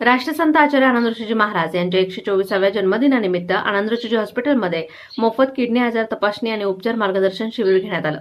राष्ट्रसंत आचार्य आनंद महाराज यांच्या एकशे चोवीसाव्या जन्मदिनानिमित्त आनंद हॉस्पिटलमध्ये मोफत किडनी आजार तपासणी आणि उपचार मार्गदर्शन शिबिर घेण्यात आलं.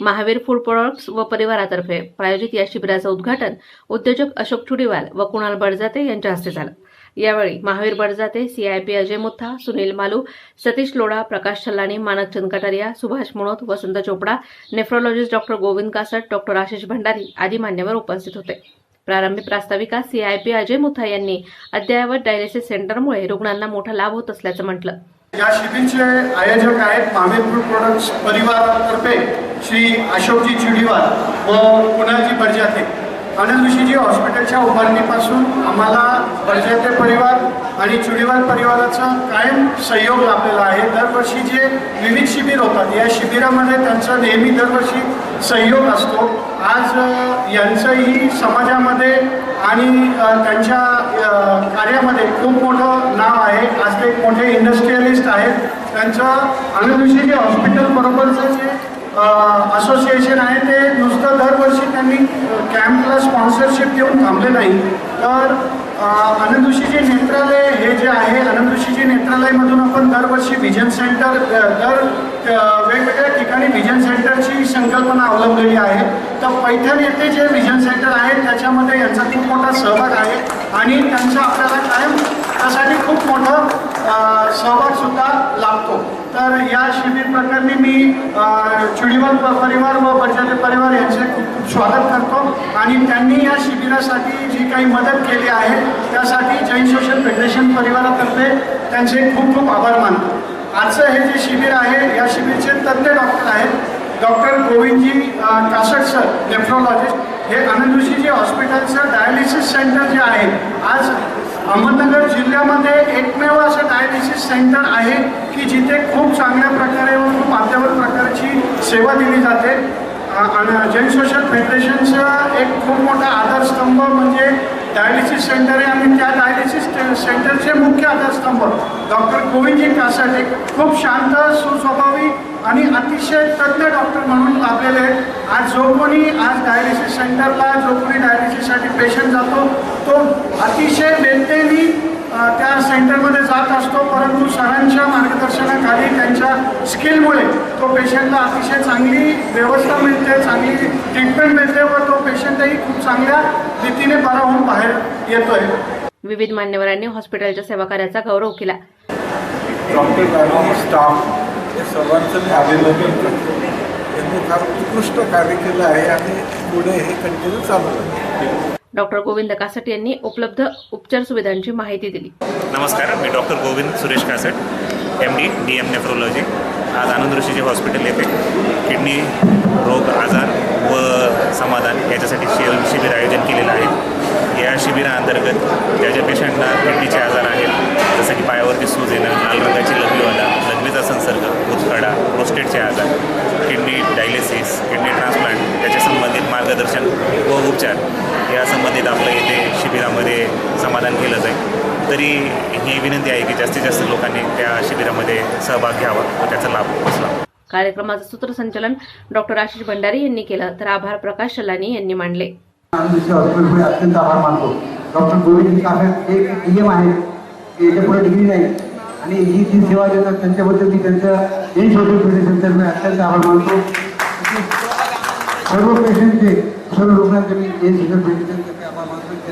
महावीर फूड प्रॉडक्ट्स व परिवारातर्फे प्रायोजित या शिबिराचं उद्घाटन उद्योजक अशोक चुडीवाल व कुणाल बडजाते यांच्या हस्ते झालं. यावेळी Mahavir Badjate CIP Ajay Mutha Sunil Malu Satish Lodha Prakash Chhallani Manak Chandkataria Subhash Munot Vasant Chopda nephrologist doctor Govind Kasat doctor Ashish Bhandari आदी मान्यवर उपस्थित होते. प्रारंभी प्रास्ताविका सीआयपी अजय मुथा यांनी अद्ययावत डायलिसिस सेंटरमुळे रुग्णांना मोठा लाभ होत असल्याचं म्हटलं. या शिबिरचे आयोजक आहेत मामेपूर फूड प्रोडक्ट्स परिवारातर्फे श्री अशोकजी चिडीवार व कुणालजी बर्जाते. आनंद ऋषीजी हॉस्पिटलच्या उभारणीपासून आम्हाला बर्जाते परिवार आणि चुडीवाल परिवाराचा कायम सहयोग लाभलेला आहे. दरवर्षी जे विविध शिबिर होतात या शिबिरामध्ये त्यांचा नेहमी दरवर्षी सहयोग असतो. आज यांचंही समाजामध्ये आणि त्यांच्या कार्यामध्ये खूप मोठं नाव आहे. आज ते एक मोठे इंडस्ट्रियलिस्ट आहेत. त्यांचं अनुदिवशी जे हॉस्पिटल बरोबरचं जे असोसिएशन आहे ते नुसतं दरवर्षी त्यांनी कॅम्पला स्पॉन्सरशिप देऊन थांबले नाही. तर अ, नेत्रालय हे जे आहे आनंद नेत्रालयमधून आपण दरवर्षी व्हिजन सेंटर दर वेगवेगळ्या ठिकाणी व्हिजन सेंटरची संकल्पना अवलंबलेली आहे. तर पैठण येथे जे व्हिजन सेंटर आहे त्याच्यामध्ये यांचा खूप मोठा सहभाग आहे आणि त्यांचा आपल्याला कायम त्यासाठी खूप मोठं सहभागसुद्धा लाभतो. तर या शिबिर प्रकरणी मी चुडीवाल प- परिवार व बजाते परिवार यांचे खूप स्वागत करतो. आणि त्यांनी या शिबिरासाठी जी काही मदत केली आहे त्यासाठी जैन सोशल फेडरेशन परिवारातर्फे त्यांचे खूप खूप आभार मानतो. आजचं हे जे शिबिर आहे या शिबिरचे तज्ज्ञ डॉक्टर आहेत. Doctor Govindji Kasat sir nephrologist हे आनंद जे हॉस्पिटलचं डायलिसिस सेंटर जे आहे आज अहमदनगर जिल्ह्यामध्ये एकमेव असं डायलिसिस सेंटर आहे की जिथे खूप चांगल्या प्रकारे व खूप अद्ययावत प्रकारची सेवा दिली जाते. आणि जैन सोशल फेडरेशनचा एक खूप मोठा आधारस्तंभ म्हणजे डायलिसिस सेंटर आहे आणि त्या डायलिसिस सेंटरचे मुख्य आधारस्तंभ डॉक्टर गोविंदजी कासाटे खूप शांत सुस्वभावी आणि अतिशय तज्ज्ञ डॉक्टर म्हणून लाभलेले आहेत. आज जो कोणी आज डायलिसिस सेंटरला जो कोणी डायलिसिससाठी पेशंट जातो तो अतिशय बेतेनी त्या सेंटरमध्ये जात असतो परंतु सरांच्या मार्गदर्शनाखाली त्यांच्या स्किलमुळे तो पेशंटला अतिशय चांगली व्यवस्था मिळते चांगली ट्रीटमेंट मिळते व तो पेशंटही खूप चांगल्या रीतीने बरा होऊन बाहेर येतोय. विविध मान्यवरांनी हॉस्पिटलच्या सेवाकार्याचा गौरव केला. डॉक्टर स्टाफ या सर्वांचं मी अभिनंदन करतो. यांनी फार उत्कृष्ट कार्य केलं आहे आणि पुढे हे कंटिन्यू चालू आहे. डॉक्टर गोविंद कासट यांनी उपलब्ध उपचार सुविधांची माहिती दिली. नमस्कार मी doctor Govind Suresh Kasat M D D M nephrology आज आनंद ऋषीचे हॉस्पिटल येथे किडनी रोग आजार व समाधान याच्यासाठी शि शिबिर आयोजन केलेलं आहे. या शिबिराअंतर्गत ज्या ज्या पेशंटला किडनीचे आजार आहेत जसं की पायावरती सूज येणं लाल रंगाची लघवीवाला लघवीचा संसर्ग उत्खडा प्रोस्टेटचे आजार किडनी डायलिसिस किडनी ट्रान्सप्लांट त्याच्या संबंधित मार्गदर्शन व उपचार या संबंधित आपलं येथे शिबिरामध्ये समाधान केलं जाईल तरी ही विनंती आहे की जास्तीत जास्त लोकांनी त्या शिबिरामध्ये सहभाग घ्यावा व त्याचा लाभ उचलावा कार्यक्रमाचं सूत्रसंचालन डॉक्टर आशिष भंडारी यांनी केलं तर आभार प्रकाश शलानी यांनी मांडले. अत्यंत आभार मानतो. डॉक्टर गोविंद हे एक नियम आहे की याच्यापुढे डिग्री नाही. आणि ही जी सेवा देतात त्यांच्याबद्दल मी त्यांच्या जैन सोशल फेडरेशनचा मी अत्यंत आभार मानतो. सर्व पेशंटचे सर्व रुग्णांचे मी जैन सोशल फेडरेशनचे आभार मानतो.